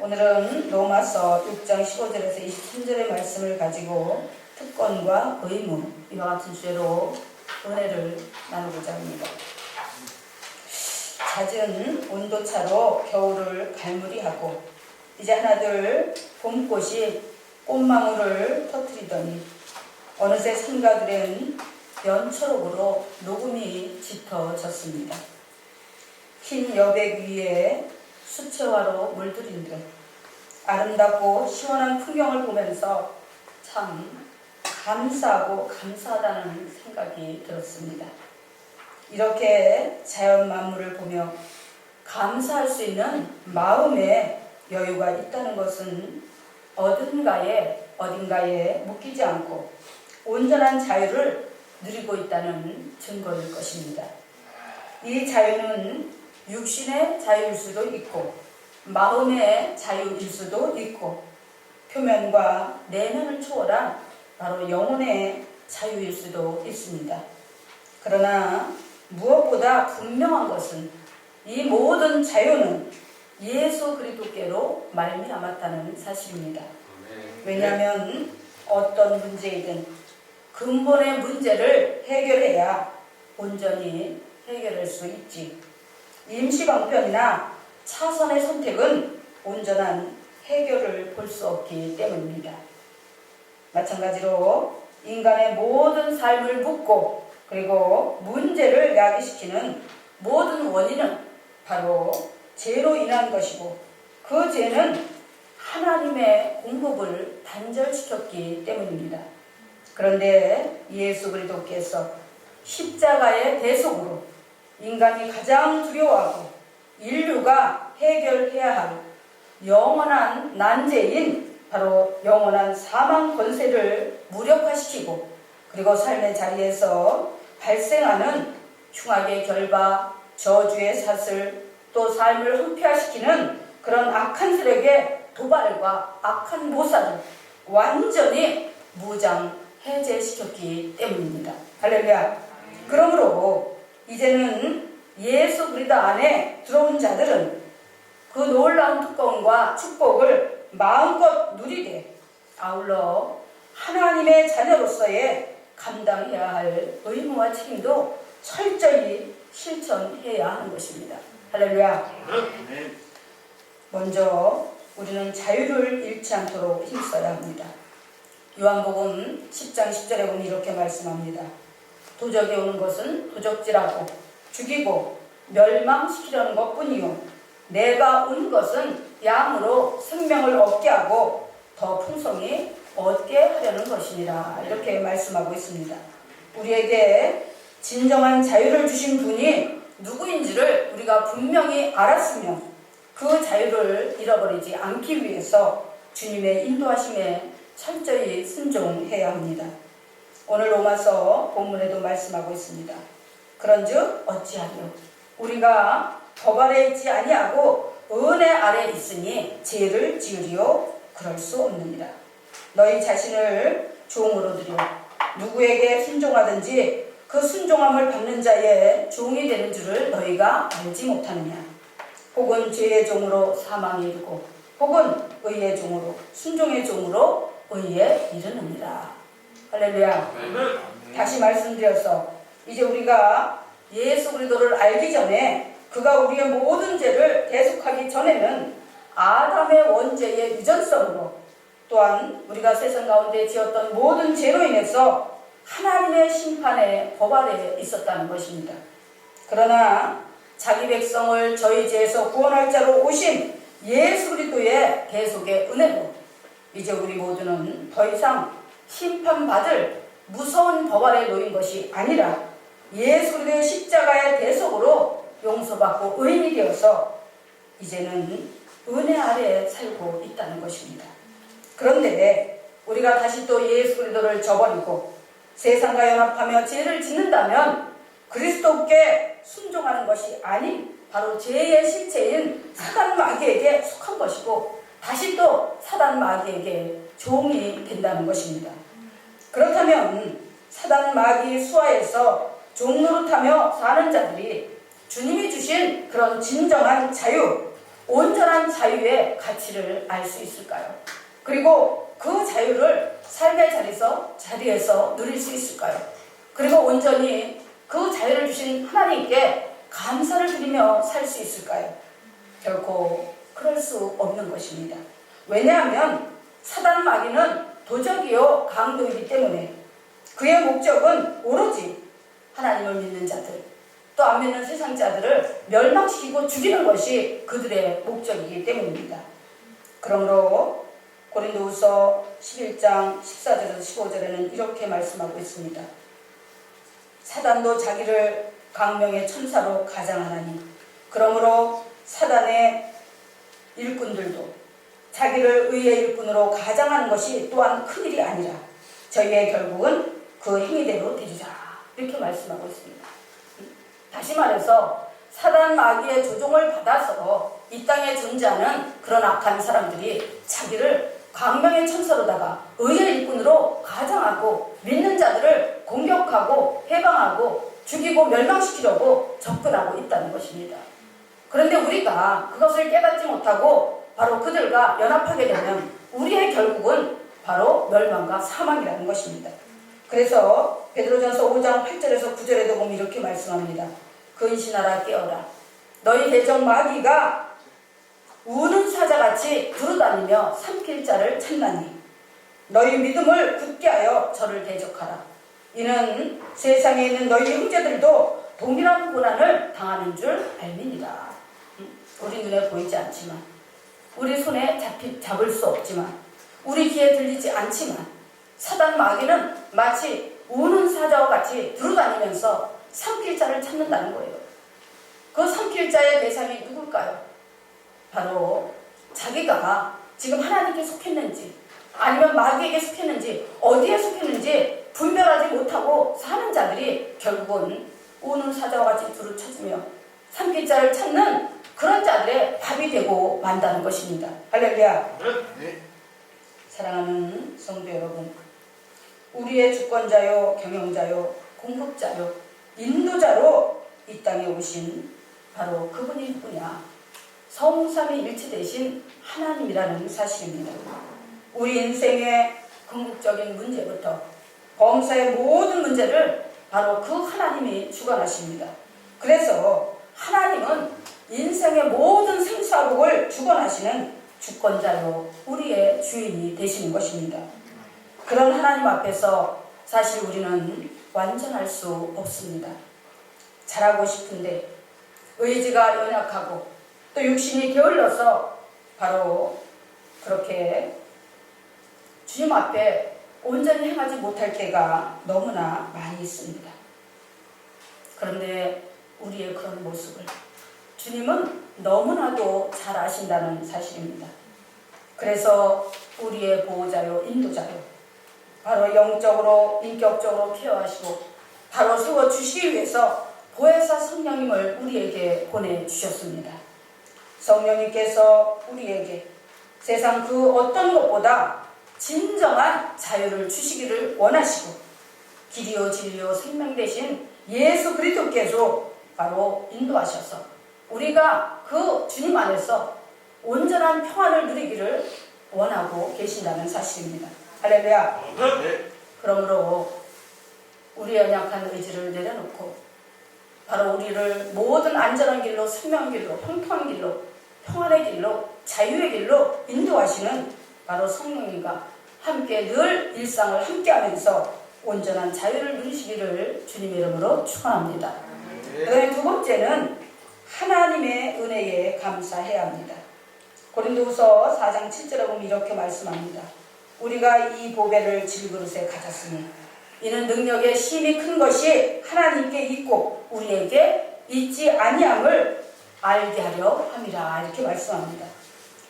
오늘은 로마서 6장 15절에서 23절의 말씀을 가지고 특권과 의무 이와 같은 주제로 은혜를 나누고자 합니다. 잦은 온도차로 겨울을 갈무리하고 이제 하나둘 봄꽃이 꽃망울을 터뜨리더니 어느새 상가들은 연초록으로 녹음이 짙어졌습니다. 흰 여백 위에 수채화로 물들인 듯 아름답고 시원한 풍경을 보면서 참 감사하고 감사하다는 생각이 들었습니다. 이렇게 자연 만물을 보며 감사할 수 있는 마음의 여유가 있다는 것은 어딘가에 어딘가에 묶이지 않고 온전한 자유를 누리고 있다는 증거일 것입니다. 이 자유는 육신의 자유일 수도 있고 마음의 자유일 수도 있고 표면과 내면을 초월한 바로 영혼의 자유일 수도 있습니다. 그러나 무엇보다 분명한 것은 이 모든 자유는 예수 그리스도께로 말미암았다는 사실입니다. 왜냐하면 어떤 문제이든 근본의 문제를 해결해야 온전히 해결할 수 있지. 임시방편이나 차선의 선택은 온전한 해결을 볼 수 없기 때문입니다. 마찬가지로 인간의 모든 삶을 묻고 그리고 문제를 야기시키는 모든 원인은 바로 죄로 인한 것이고 그 죄는 하나님의 공급을 단절시켰기 때문입니다. 그런데 예수 그리스도께서 십자가의 대속으로 인간이 가장 두려워하고 인류가 해결해야 할 영원한 난제인 바로 영원한 사망 권세를 무력화시키고 그리고 삶의 자리에서 발생하는 흉악의 결과, 저주의 사슬, 또 삶을 흑폐화시키는 그런 악한 세력의 도발과 악한 모사를 완전히 무장 해제시켰기 때문입니다. 할렐루야. 그러므로 이제는 예수 그리스도 안에 들어온 자들은 그 놀라운 특권과 축복을 마음껏 누리되 아울러 하나님의 자녀로서의 감당해야 할 의무와 책임도 철저히 실천해야 하는 것입니다. 할렐루야. 먼저 우리는 자유를 잃지 않도록 힘써야 합니다. 요한복음 10장 10절에 보면 이렇게 말씀합니다. 도적이 오는 것은 도적질하고 죽이고 멸망시키려는 것뿐이요. 내가 온 것은 양으로 생명을 얻게 하고 더 풍성히 얻게 하려는 것이니라. 이렇게 말씀하고 있습니다. 우리에게 진정한 자유를 주신 분이 누구인지를 우리가 분명히 알았으면 그 자유를 잃어버리지 않기 위해서 주님의 인도하심에 철저히 순종해야 합니다. 오늘 로마서 본문에도 말씀하고 있습니다. 그런즉 어찌하려 우리가 법 아래 있지 아니하고 은혜 아래 있으니 죄를 지으리요 그럴 수 없느니라. 너희 자신을 종으로 들여 누구에게 순종하든지 그 순종함을 받는 자의 종이 되는 줄을 너희가 알지 못하느냐. 혹은 죄의 종으로 사망에 이르고 혹은 의의 종으로 순종의 종으로 의에 이르느니라. 할렐루야. 다시 말씀드려서 이제 우리가 예수 그리스도를 알기 전에 그가 우리의 모든 죄를 대속하기 전에는 아담의 원죄의 유전성으로 또한 우리가 세상 가운데 지었던 모든 죄로 인해서 하나님의 법 아래에 있었다는 것입니다. 그러나 자기 백성을 저희 죄에서 구원할 자로 오신 예수 그리스도의 대속의 은혜로 이제 우리 모두는 더 이상 심판받을 무서운 법 아래 놓인 것이 아니라 예수 그리스도의 십자가의 대속으로 용서받고 의인이 되어서 이제는 은혜 아래에 살고 있다는 것입니다. 그런데 우리가 다시 또 예수 그리스도를 저버리고 세상과 연합하며 죄를 짓는다면 그리스도께 순종하는 것이 아닌 바로 죄의 실체인 사단 마귀에게 속한 것이고 다시 또 사단 마귀에게 종이 된다는 것입니다. 그렇다면 사단 마귀 수하에서 종노릇하며 사는 자들이 주님이 주신 그런 진정한 자유, 온전한 자유의 가치를 알 수 있을까요? 그리고 그 자유를 삶의 자리에서, 자리에서 누릴 수 있을까요? 그리고 온전히 그 자유를 주신 하나님께 감사를 드리며 살 수 있을까요? 결코 그럴 수 없는 것입니다. 왜냐하면 사단 마귀는 도적이요 강도이기 때문에 그의 목적은 오로지 하나님을 믿는 자들 또 안 믿는 세상 자들을 멸망시키고 죽이는 것이 그들의 목적이기 때문입니다. 그러므로 고린도후서 11장 14절에서 15절에는 이렇게 말씀하고 있습니다. 사단도 자기를 강명의 천사로 가장하나니 그러므로 사단의 일꾼들도 자기를 의의 일꾼으로 가장하는 것이 또한 큰일이 아니라 저희의 결국은 그 행위대로 되리라 이렇게 말씀하고 있습니다. 다시 말해서 사단 마귀의 조종을 받아서 이 땅에 존재하는 그런 악한 사람들이 자기를 광명의 천사로다가 의의 일꾼으로 가장하고 믿는 자들을 공격하고 해방하고 죽이고 멸망시키려고 접근하고 있다는 것입니다. 그런데 우리가 그것을 깨닫지 못하고 바로 그들과 연합하게 되면 우리의 결국은 바로 멸망과 사망이라는 것입니다. 그래서 베드로전서 5장 8절에서 9절에도 보면 이렇게 말씀합니다. 근신하라 깨어라. 너희 대적 마귀가 우는 사자같이 두루다니며 삼킬 자를 찾나니 너희 믿음을 굳게 하여 저를 대적하라. 이는 세상에 있는 너희 형제들도 동일한 고난을 당하는 줄 알미니라. 우리 눈에 보이지 않지만 우리 손에 잡히, 잡을 수 없지만 우리 귀에 들리지 않지만 사단 마귀는 마치 우는 사자와 같이 두루다니면서 삼킬 자를 찾는다는 거예요. 그 삼킬 자의 대상이 누굴까요? 바로 자기가 지금 하나님께 속했는지 아니면 마귀에게 속했는지 어디에 속했는지 분별하지 못하고 사는 자들이 결국은 우는 사자와 같이 두루 찾으며 삼킬 자를 찾는 그런 자들의 밥이 되고 만다는 것입니다. 할렐루야. 네. 사랑하는 성도 여러분, 우리의 주권자요, 경영자요, 공급자요, 인도자로 이 땅에 오신 바로 그분일 뿐이야. 성삼위 일치 되신 하나님이라는 사실입니다. 우리 인생의 궁극적인 문제부터 범사의 모든 문제를 바로 그 하나님이 주관하십니다. 그래서 하나님은 인생의 모든 생사복을 주관하시는 주권자요, 우리의 주인이 되시는 것입니다. 그런 하나님 앞에서 사실 우리는 완전할 수 없습니다. 잘하고 싶은데 의지가 연약하고 또 육신이 게을러서 바로 그렇게 주님 앞에 온전히 행하지 못할 때가 너무나 많이 있습니다. 그런데 우리의 그런 모습을 주님은 너무나도 잘 아신다는 사실입니다. 그래서 우리의 보호자요, 인도자요, 바로 영적으로, 인격적으로 케어하시고, 바로 세워주시기 위해서 보혜사 성령님을 우리에게 보내주셨습니다. 성령님께서 우리에게 세상 그 어떤 것보다 진정한 자유를 주시기를 원하시고, 길이요, 진리요, 생명 대신 예수 그리스도께서 바로 인도하셔서 우리가 그 주님 안에서 온전한 평안을 누리기를 원하고 계신다는 사실입니다. 할렐루야. 네. 그러므로 우리 연약한 의지를 내려놓고 바로 우리를 모든 안전한 길로 생명 길로 평평한 길로 평안의 길로 자유의 길로 인도하시는 바로 성령님과 함께 늘 일상을 함께하면서 온전한 자유를 누리시기를 주님의 이름으로 축원합니다. 네. 그다음에 두 번째는 하나님의 은혜에 감사해야 합니다. 고린도후서 4장 7절에 보면 이렇게 말씀합니다. 우리가 이 보배를 질그릇에 가졌으니 이는 능력의 힘이 큰 것이 하나님께 있고 우리에게 있지 아니함을 알게 하려 함이라 이렇게 말씀합니다.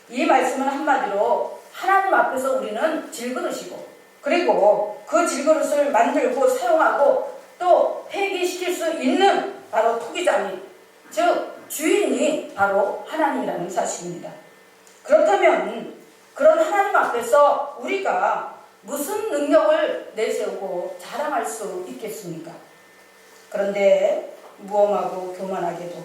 이 말씀은 한마디로 하나님 앞에서 우리는 질그릇이고 그리고 그 질그릇을 만들고 사용하고 또 폐기시킬 수 있는 바로 토기장이 즉 주인이 바로 하나님이라는 사실입니다. 그렇다면 그런 하나님 앞에서 우리가 무슨 능력을 내세우고 자랑할 수 있겠습니까? 그런데 무엄하고 교만하게도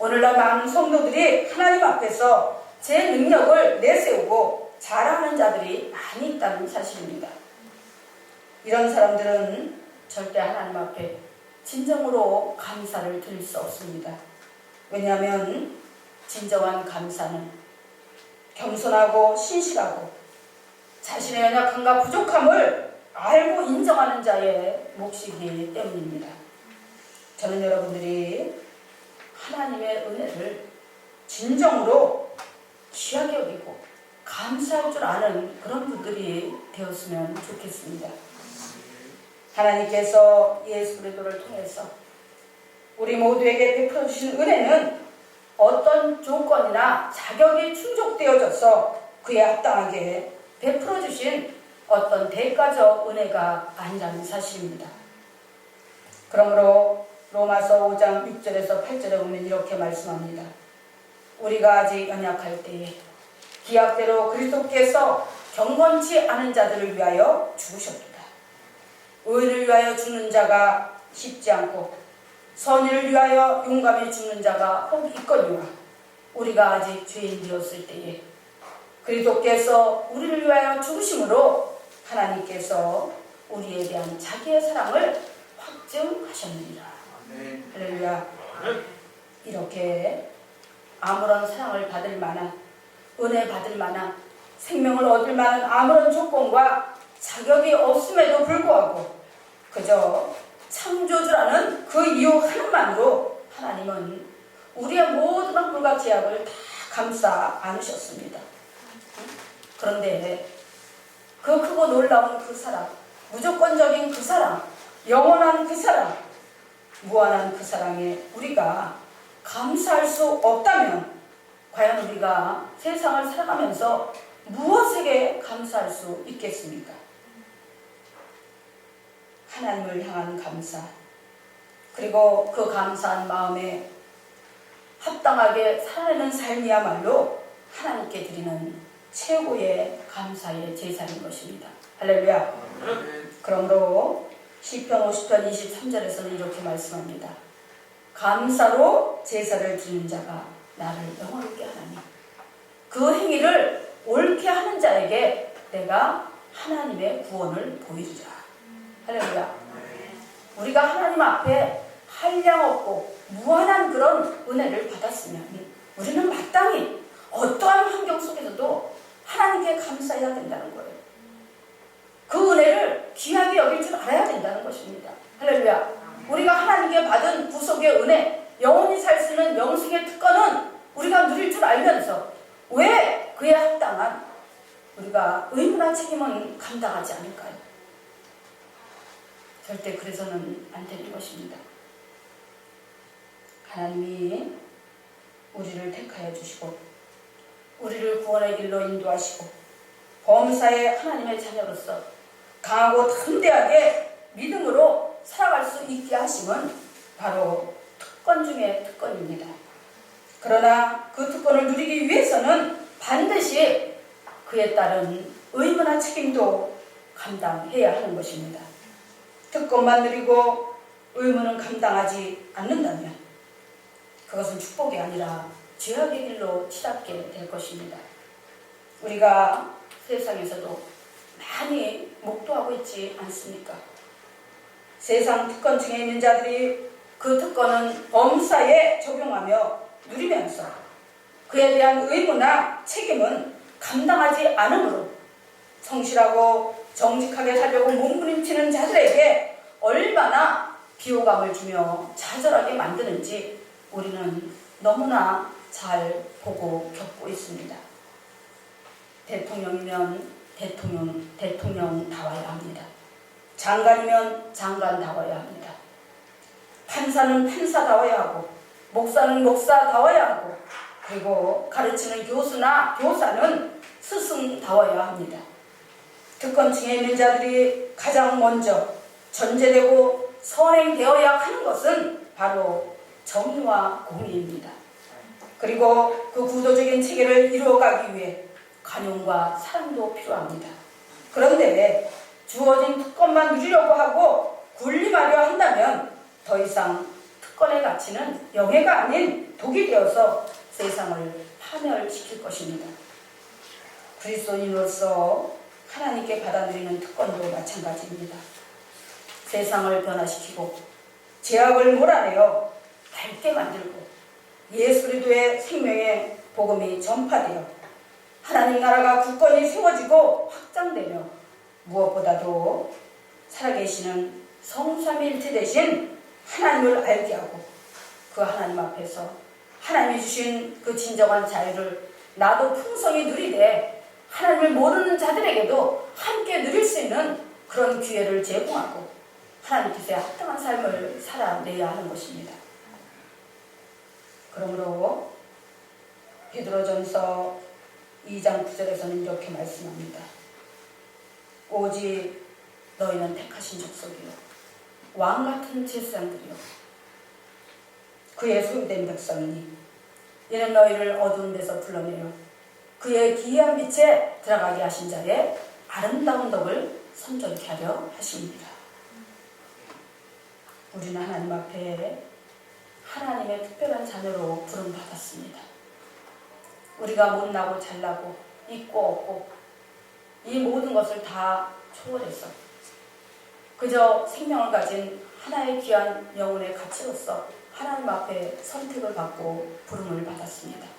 오늘날 많은 성도들이 하나님 앞에서 제 능력을 내세우고 자랑하는 자들이 많이 있다는 사실입니다. 이런 사람들은 절대 하나님 앞에 진정으로 감사를 드릴 수 없습니다. 왜냐하면 진정한 감사는 겸손하고 신실하고 자신의 연약함과 부족함을 알고 인정하는 자의 몫이기 때문입니다. 저는 여러분들이 하나님의 은혜를 진정으로 귀하게 여기고 감사할 줄 아는 그런 분들이 되었으면 좋겠습니다. 하나님께서 예수 그리스도를 통해서 우리 모두에게 베풀어 주신 은혜는 어떤 조건이나 자격이 충족되어져서 그에 합당하게 베풀어 주신 어떤 대가적 은혜가 아니라는 사실입니다. 그러므로 로마서 5장 6절에서 8절에 보면 이렇게 말씀합니다. 우리가 아직 연약할 때에 기약대로 그리스도께서 경건치 않은 자들을 위하여 죽으셨도다. 의를 위하여 죽는 자가 쉽지 않고 선의를 위하여 용감히 죽는 자가 혹 있거니와 우리가 아직 죄인 되었을 때에 그리스도께서 우리를 위하여 죽으심으로 하나님께서 우리에 대한 자기의 사랑을 확증하셨느니라. 할렐루야. 이렇게 아무런 사랑을 받을 만한 은혜 받을 만한 생명을 얻을 만한 아무런 조건과 자격이 없음에도 불구하고 그저 창조주라는 그 이유 하나만으로 하나님은 우리의 모든 악물과 제약을 다 감싸 안으셨습니다. 그런데 그 크고 놀라운 그 사랑, 무조건적인 그 사랑, 영원한 그 사랑, 무한한 그 사랑에 우리가 감사할 수 없다면 과연 우리가 세상을 살아가면서 무엇에게 감사할 수 있겠습니까? 하나님을 향한 감사, 그리고 그 감사한 마음에 합당하게 살아내는 삶이야말로 하나님께 드리는 최고의 감사의 제사인 것입니다. 할렐루야. 그러므로 시편 50편 23절에서는 이렇게 말씀합니다. 감사로 제사를 드리는 자가 나를 영원하게 하나니 그 행위를 옳게 하는 자에게 내가 하나님의 구원을 보이리라. 할렐루야. 우리가 하나님 앞에 한량없고 무한한 그런 은혜를 받았으면 우리는 마땅히 어떠한 환경 속에서도 하나님께 감사해야 된다는 거예요. 그 은혜를 귀하게 여길 줄 알아야 된다는 것입니다. 할렐루야. 우리가 하나님께 받은 구속의 은혜, 영원히 살 수 있는 영생의 특권은 우리가 누릴 줄 알면서 왜 그에 합당한 우리가 의무나 책임은 감당하지 않을까요? 절대 그래서는 안 되는 것입니다. 하나님이 우리를 택하여 주시고 우리를 구원의 길로 인도하시고 범사의 하나님의 자녀로서 강하고 담대하게 믿음으로 살아갈 수 있게 하심은 바로 특권 중의 특권입니다. 그러나 그 특권을 누리기 위해서는 반드시 그에 따른 의무나 책임도 감당해야 하는 것입니다. 특권만 누리고 의무는 감당하지 않는다면 그것은 축복이 아니라 죄악의 길로 치닫게 될 것입니다. 우리가 세상에서도 많이 목도하고 있지 않습니까? 세상 특권층에 있는 자들이 그 특권은 범사에 적용하며 누리면서 그에 대한 의무나 책임은 감당하지 않으므로 성실하고 정직하게 살려고 몸부림치는 자들에게 얼마나 비호감을 주며 좌절하게 만드는지 우리는 너무나 잘 보고 겪고 있습니다. 대통령이면 대통령, 대통령다워야 합니다. 장관이면 장관다워야 합니다. 판사는 판사다워야 하고, 목사는 목사다워야 하고, 그리고 가르치는 교수나 교사는 스승다워야 합니다. 특권층에 있는 자들이 가장 먼저 전제되고 선행되어야 하는 것은 바로 정의와 공의입니다. 그리고 그 구도적인 체계를 이루어가기 위해 관용과 사랑도 필요합니다. 그런데 주어진 특권만 누리려고 하고 군림하려 한다면 더 이상 특권의 가치는 영예가 아닌 독이 되어서 세상을 파멸시킬 것입니다. 그리스도인으로서 하나님께 받아들이는 특권도 마찬가지입니다. 세상을 변화시키고 죄악을 몰아내어 밝게 만들고 예수 그리스도의 생명의 복음이 전파되어 하나님 나라가 굳건히 세워지고 확장되며 무엇보다도 살아계시는 성삼일체 대신 하나님을 알게 하고 그 하나님 앞에서 하나님이 주신 그 진정한 자유를 나도 풍성히 누리되 하나님을 모르는 자들에게도 함께 누릴 수 있는 그런 기회를 제공하고 하나님께서 합당한 삶을 살아내야 하는 것입니다. 그러므로 베드로전서 2장 9절에서는 이렇게 말씀합니다. 오직 너희는 택하신 족속이요 왕 같은 제사장들이요 그의 소유된 백성이니 이는 너희를 어두운 데서 불러내어 그의 기이한 빛에 들어가게 하신 자의 아름다운 덕을 선전케 하려 하십니다. 우리는 하나님 앞에 하나님의 특별한 자녀로 부름받았습니다. 우리가 못나고 잘나고 있고 없고 이 모든 것을 다 초월해서 그저 생명을 가진 하나의 귀한 영혼의 가치로서 하나님 앞에 선택을 받고 부름을 받았습니다.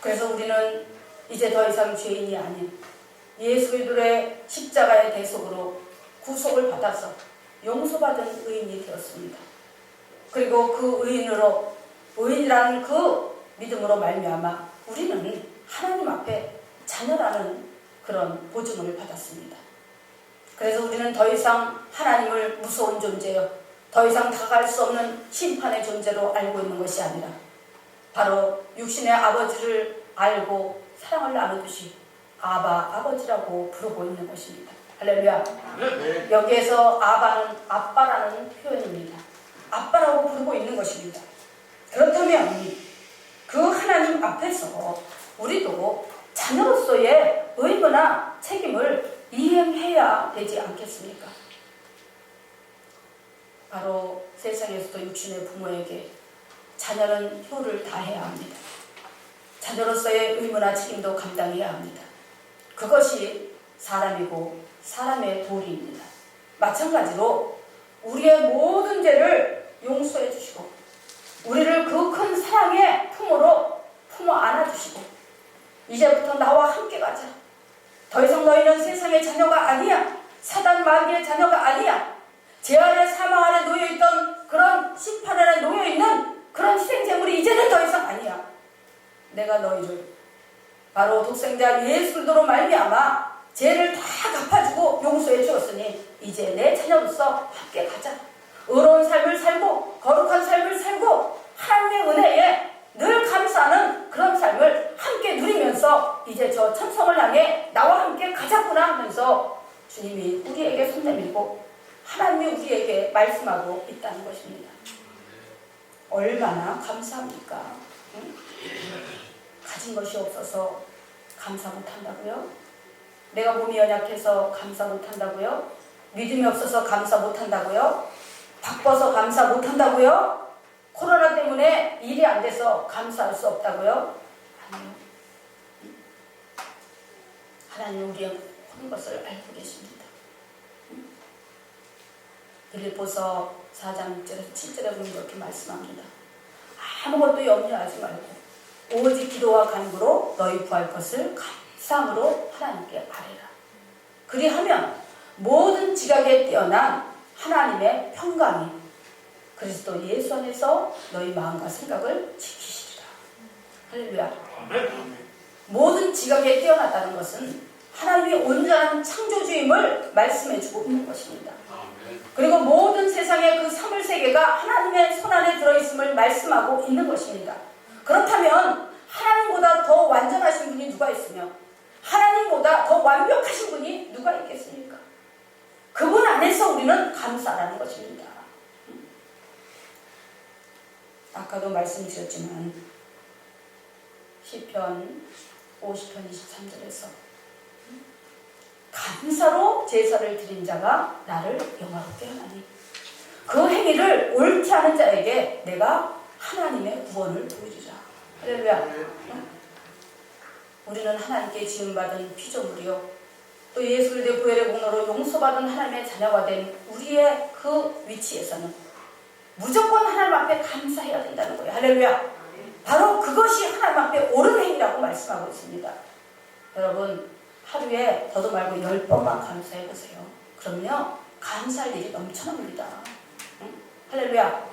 그래서 우리는 이제 더 이상 죄인이 아닌 예수 그리스도의 십자가의 대속으로 구속을 받아서 용서받은 의인이 되었습니다. 그리고 그 의인으로 의인이라는 그 믿음으로 말미암아 우리는 하나님 앞에 자녀라는 그런 보증을 받았습니다. 그래서 우리는 더 이상 하나님을 무서운 존재요. 더 이상 다가갈 수 없는 심판의 존재로 알고 있는 것이 아니라 바로 육신의 아버지를 알고 사랑을 나누듯이 아바 아버지라고 부르고 있는 것입니다. 할렐루야. 네. 여기에서 아바는 아빠라는 표현입니다. 아빠라고 부르고 있는 것입니다. 그렇다면 그 하나님 앞에서 우리도 자녀로서의 의무나 책임을 이행해야 되지 않겠습니까? 바로 세상에서도 육신의 부모에게 자녀는 효를 다해야 합니다. 자녀로서의 의무나 책임도 감당해야 합니다. 그것이 사람이고 사람의 도리입니다. 마찬가지로 우리의 모든 죄를 용서해 주시고 우리를 그 큰 사랑의 품으로 품어 안아주시고 이제부터 나와 함께 가자. 더 이상 너희는 세상의 자녀가 아니야. 사단 마귀의 자녀가 아니야. 죄 아래 사망 아래 놓여있던 그런 심판 아래 놓여있는 그런 희생제물이 이제는 더 이상 아니야. 내가 너희를 바로 독생자 예수 그리스도로 말미암아 죄를 다 갚아주고 용서해 주었으니 이제 내 자녀로서 함께 가자. 의로운 삶을 살고 거룩한 삶을 살고 하나님의 은혜에 늘 감사하는 그런 삶을 함께 누리면서 이제 저 천성을 향해 나와 함께 가자꾸나 하면서 주님이 우리에게 손 내밀고 하나님이 우리에게 말씀하고 있다는 것입니다. 얼마나 감사합니까? 응? 가진 것이 없어서 감사 못한다고요? 내가 몸이 연약해서 감사 못한다고요? 믿음이 없어서 감사 못한다고요? 바빠서 감사 못한다고요? 코로나 때문에 일이 안 돼서 감사할 수 없다고요? 아니요. 하나님 우리의 모든 것을 알고 계십니다. 빌립보서 4장 6절에서 7절에 보면 이렇게 말씀합니다. 아무것도 염려하지 말고 오직 기도와 간구로 너희 구할 것을 감사함으로 하나님께 아뢰라. 그리하면 모든 지각에 뛰어난 하나님의 평강이 그리스도 예수 안에서 너희 마음과 생각을 지키시리라. 할렐루야. 모든 지각에 뛰어났다는 것은 하나님의 온전한 창조주임을 말씀해주고 있는 것입니다. 그리고 모든 세상의 그 사물 세계가 하나님의 손 안에 들어있음을 말씀하고 있는 것입니다. 그렇다면 하나님보다 더 완전하신 분이 누가 있으며 하나님보다 더 완벽하신 분이 누가 있겠습니까? 그분 안에서 우리는 감사라는 것입니다. 아까도 말씀드렸지만 시편 50편 23절에서 감사로 제사를 드린 자가 나를 영화롭게 하나니 그 행위를 옳지 않은 자에게 내가 하나님의 구원을 보이리라. 할렐루야. 응? 우리는 하나님께 지음받은 피조물이요. 또 예수 그리스도의 부활의 공로로 용서받은 하나님의 자녀가 된 우리의 그 위치에서는 무조건 하나님 앞에 감사해야 된다는 거예요. 할렐루야. 바로 그것이 하나님 앞에 옳은 행위라고 말씀하고 있습니다. 여러분 하루에 더도 말고 열 번만 감사해 보세요. 그럼요 감사할 일이 넘쳐납니다. 응? 할렐루야.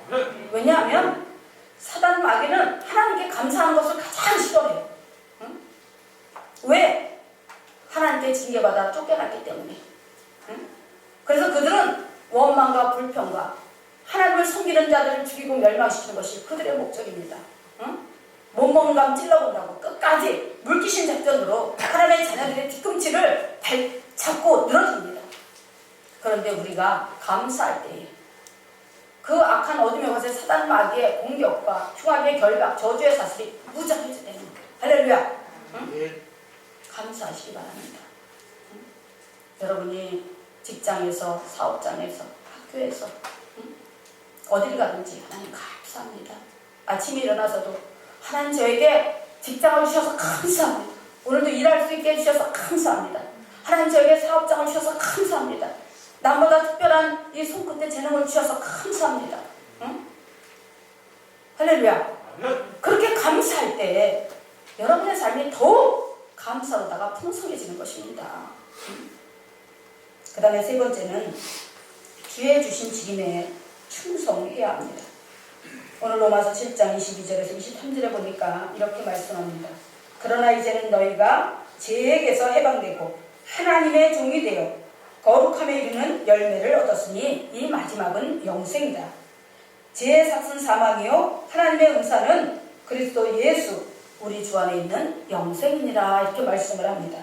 왜냐하면 사단 마귀는 하나님께 감사하는 것을 가장 싫어해요. 응? 왜? 하나님께 징계받아 쫓겨났기 때문에. 응? 그래서 그들은 원망과 불평과 하나님을 섬기는 자들을 죽이고 멸망시키는 것이 그들의 목적입니다. 응? 못 먹는 감 찔러본다고 끝까지 물귀신 작전으로 하나님의 자녀들의 뒤꿈치를 발, 잡고 늘어집니다. 그런데 우리가 감사할 때에 그 악한 어둠의 것에 사단 마귀의 공격과 흉악의 결박, 저주의 사슬이 무장해지 되는 거예요. 할렐루야. 감사하시기 바랍니다. 응? 여러분이 직장에서, 사업장에서, 학교에서 응? 어딜 가든지 하나님 감사합니다. 아침에 일어나서도 하나님 저에게 직장을 주셔서 감사합니다. 오늘도 일할 수 있게 해주셔서 감사합니다. 하나님 저에게 사업장을 주셔서 감사합니다. 남보다 특별한 이 손끝에 재능을 주셔서 감사합니다. 응? 할렐루야. 그렇게 감사할 때 여러분의 삶이 더욱 감사로다가 풍성해지는 것입니다. 그 다음에 세 번째는 주의 주신 직임에 충성해야 합니다. 오늘 로마서 7장 22절에서 23절에 보니까 이렇게 말씀합니다. 그러나 이제는 너희가 죄에게서 해방되고 하나님의 종이 되어 거룩함에 이르는 열매를 얻었으니 이 마지막은 영생이다. 죄의 삭은 사망이요 하나님의 은사는 그리스도 예수 우리 주 안에 있는 영생이니라 이렇게 말씀을 합니다.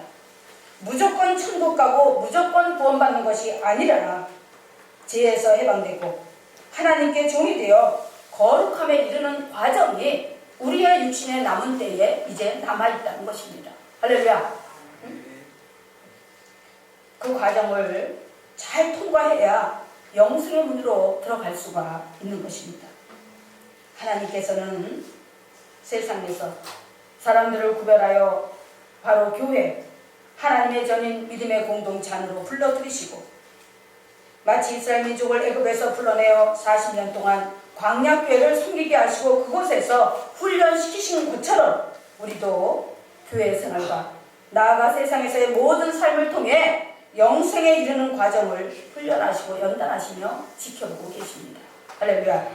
무조건 천국 가고 무조건 구원받는 것이 아니라 죄에서 해방되고 하나님께 종이 되어 거룩함에 이르는 과정이 우리의 육신의 남은 때에 이제 남아있다는 것입니다. 할렐루야. 그 과정을 잘 통과해야 영생의 문으로 들어갈 수가 있는 것입니다. 하나님께서는 세상에서 사람들을 구별하여 바로 교회, 하나님의 전인 믿음의 공동체 안으로 불러들이시고 마치 이스라엘 민족을 애굽에서 불러내어 40년 동안 광야교회를 섬기게 하시고 그곳에서 훈련시키신 것처럼 우리도 교회 생활과 나아가 세상에서의 모든 삶을 통해 영생에 이르는 과정을 훈련하시고 연단하시며 지켜보고 계십니다. 할렐루야.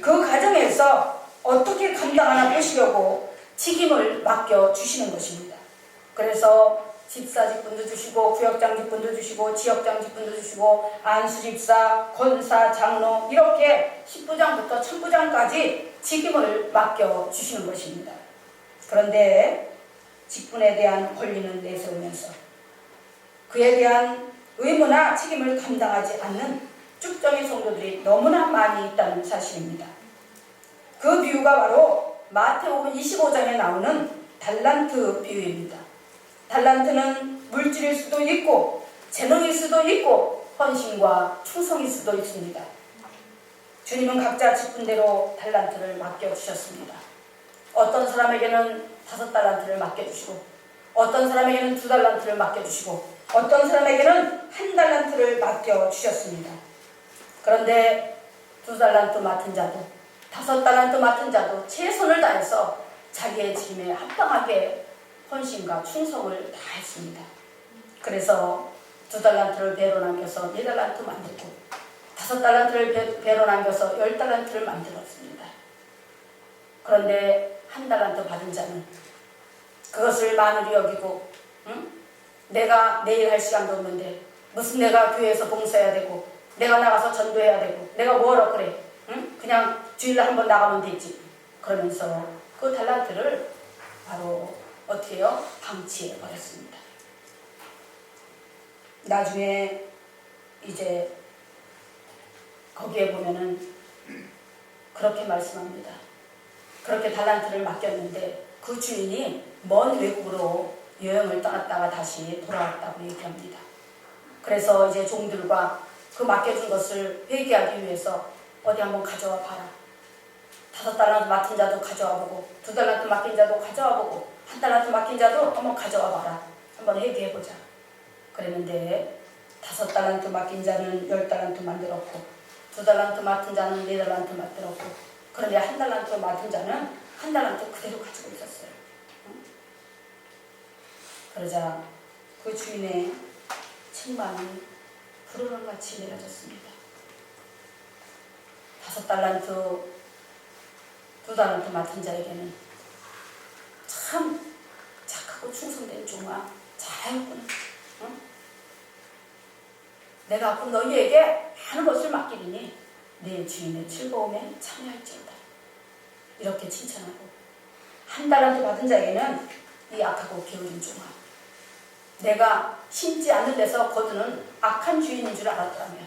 그 과정에서 어떻게 감당하나 보시려고 책임을 맡겨 주시는 것입니다. 그래서 집사 직분도 주시고 구역장 직분도 주시고 지역장 직분도 주시고 안수집사, 권사, 장로 이렇게 10부장부터 1000부장까지 직임을 맡겨 주시는 것입니다. 그런데 직분에 대한 권리는 내세우면서 그에 대한 의무나 책임을 감당하지 않는 쭉정의 성도들이 너무나 많이 있다는 사실입니다. 그 비유가 바로 마태복음 25장에 나오는 달란트 비유입니다. 달란트는 물질일 수도 있고 재능일 수도 있고 헌신과 충성일 수도 있습니다. 주님은 각자 직분대로 달란트를 맡겨주셨습니다. 어떤 사람에게는 다섯 달란트를 맡겨주시고 어떤 사람에게는 두 달란트를 맡겨주시고 어떤 사람에게는 한 달란트를 맡겨주셨습니다. 그런데 두 달란트 맡은 자도 다섯 달란트 맡은 자도 최선을 다해서 자기의 짐에 합당하게 헌신과 충성을 다했습니다. 그래서 두 달란트를 배로 남겨서 네 달란트 만들고 다섯 달란트를 배로 남겨서 열 달란트를 만들었습니다. 그런데 한 달란트 받은 자는 그것을 만으로 여기고 응? 내가 내일 할 시간도 없는데 무슨 내가 교회에서 봉사해야 되고 내가 나가서 전도해야 되고 내가 뭐하러 그래 응? 그냥 주일날 한번 나가면 되지 그러면서 그 달란트를 바로 어떻게 해요? 방치해 버렸습니다. 나중에 이제 거기에 보면은 그렇게 말씀합니다. 그렇게 달란트를 맡겼는데 그 주인이 먼 외국으로 여행을 떠났다가 다시 돌아왔다고 얘기합니다. 그래서 이제 종들과 그 맡겨준 것을 회개하기 위해서 어디 한번 가져와 봐라. 다섯 달란트 맡은 자도 가져와 보고 두 달란트 맡긴 자도 가져와 보고 한 달란트 맡긴 자도 한번 가져와 봐라. 한번 얘기해 보자. 그랬는데 다섯 달란트 맡긴 자는 열 달란트 만들었고 두 달란트 맡은 자는 네 달란트 만들었고 그런데 한 달란트 맡은 자는 한 달란트 그대로 가지고 있었어요. 응? 그러자 그 주인의 책망이 부르는같이 내려졌습니다. 다섯 달란트, 두 달란트 맡은 자에게는 참 착하고 충성된 종아 잘하였구나. 응? 내가 앞으로 너희에게 많은 것을 맡기리니 내 주인의 즐거움에 참여할지어다. 이렇게 칭찬하고 한 달란트 받은 자에게는 이 악하고 게으른 종아 내가 심지 않는 데서 거두는 악한 주인인 줄 알았다며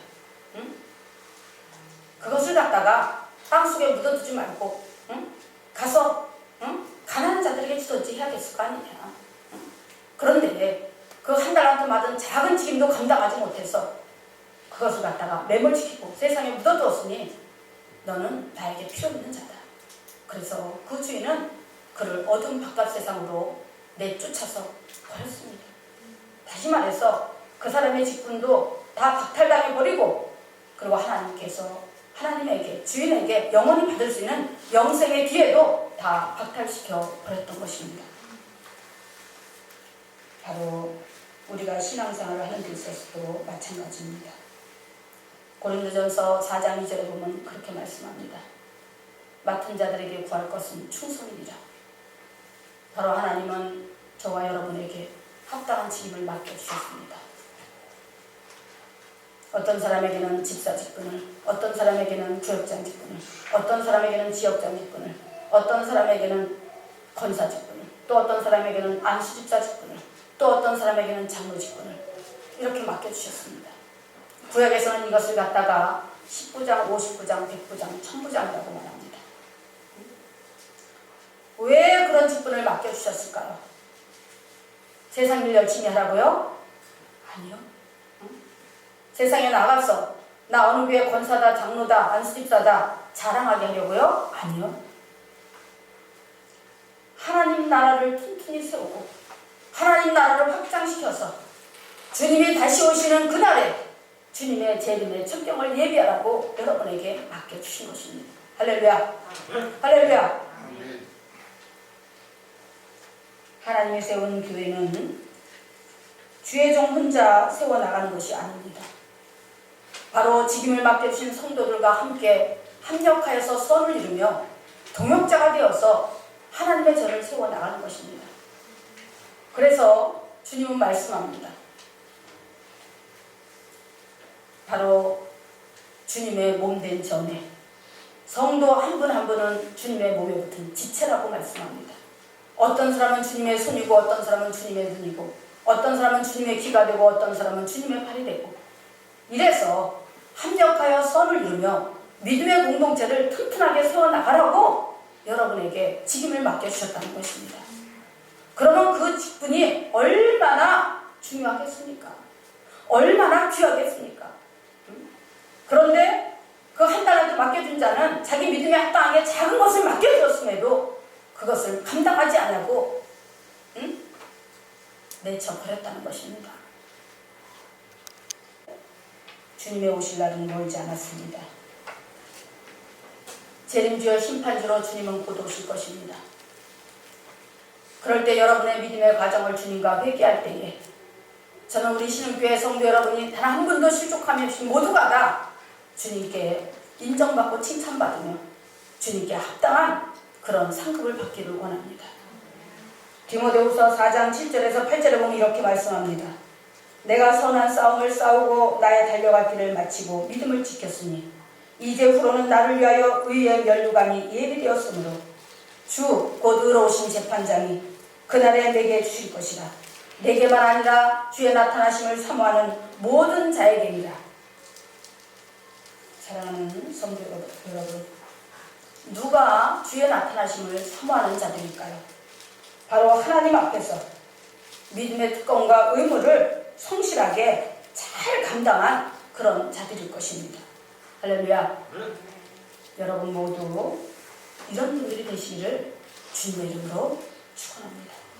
응? 그것을 갖다가 땅속에 묻어두지 말고 응? 가서 응? 가난한 자들에게 주던지 해야겠을 거 아니냐 응? 그런데 그 한 달한테 맞은 작은 책임도 감당하지 못해서 그것을 갖다가 매몰시키고 세상에 묻어두었으니 너는 나에게 필요 없는 자다 그래서 그 주인은 그를 어둠 바깥 세상으로 내쫓아서 버렸습니다 다시 말해서 그 사람의 직분도 다 박탈당해 버리고 그리고 하나님께서 하나님에게 주인에게 영원히 받을 수 있는 영생의 기회도 다 박탈시켜 버렸던 것입니다. 바로 우리가 신앙생활을 하는 데 있어서도 마찬가지입니다. 고린도전서 4장 2절에 보면 그렇게 말씀합니다. 맡은 자들에게 구할 것은 충성이니라. 바로 하나님은 저와 여러분에게 합당한 책임을 맡겨주셨습니다. 어떤 사람에게는 집사 직분을, 어떤 사람에게는 교역장 직분을, 어떤 사람에게는 지역장 직분을, 어떤 사람에게는 권사 직분을, 또 어떤 사람에게는 안수집사 직분을, 또 어떤 사람에게는 장로 직분을 이렇게 맡겨주셨습니다. 구약에서는 이것을 갖다가 19장, 59장, 109장, 1000부장이라고 말합니다. 왜 그런 직분을 맡겨주셨을까요? 세상 일 열심히 하라고요? 아니요. 응? 세상에 나가서 나 어느 교회 권사다, 장로다, 안수집사다 자랑하게 하려고요? 아니요. 하나님 나라를 튼튼히 세우고 하나님 나라를 확장시켜서 주님이 다시 오시는 그날에 주님의 재림의 천경을 예비하라고 여러분에게 맡겨주신 것입니다. 할렐루야. 할렐루야. 하나님이 세운 교회는 주의 종 혼자 세워나가는 것이 아닙니다. 바로 직임을 맡겨주신 성도들과 함께 합력하여서 선을 이루며 동역자가 되어서 하나님의 전을 세워 나가는 것입니다. 그래서 주님은 말씀합니다. 바로 주님의 몸 된 전에 성도 한 분 한 분은 주님의 몸에 붙은 지체라고 말씀합니다. 어떤 사람은 주님의 손이고 어떤 사람은 주님의 눈이고 어떤 사람은 주님의 귀가 되고 어떤 사람은 주님의 팔이 되고 이래서 합력하여 선을 이루며 믿음의 공동체를 튼튼하게 세워나가라고 여러분에게 직임을 맡겨주셨다는 것입니다. 그러면 그 직분이 얼마나 중요하겠습니까? 얼마나 귀하겠습니까? 그런데 그 한 달한테 맡겨준 자는 자기 믿음에 합당하게 작은 것을 맡겨주었음에도 그것을 감당하지 않고 응? 내쳐버렸다는 것입니다. 주님의 오실 날은 멀지 않았습니다. 재림주여 심판주로 주님은 곧 오실 것입니다. 그럴 때 여러분의 믿음의 과정을 주님과 회개할 때에 저는 우리 신흥교회 성도 여러분이 단 한 분도 실족함이 없이 모두가 다 주님께 인정받고 칭찬받으며 주님께 합당한 그런 상급을 받기를 원합니다. 디모데후서 4장 7절에서 8절에 보면 이렇게 말씀합니다. 내가 선한 싸움을 싸우고 나의 달려갈 길을 마치고 믿음을 지켰으니 이제 후로는 나를 위하여 의의 면류관이 예비되었으므로 주 곧 의로우신 재판장이 그날에 내게 주실 것이라 내게만 아니라 주의 나타나심을 사모하는 모든 자에게니라 사랑하는 성도 여러분 누가 주의 나타나심을 사모하는 자들일까요? 바로 하나님 앞에서 믿음의 특권과 의무를 성실하게 잘 감당한 그런 자들일 것입니다. 할렐루야. 여러분 모두 이런 분들이 되시기를 주님의 이름으로 축원합니다.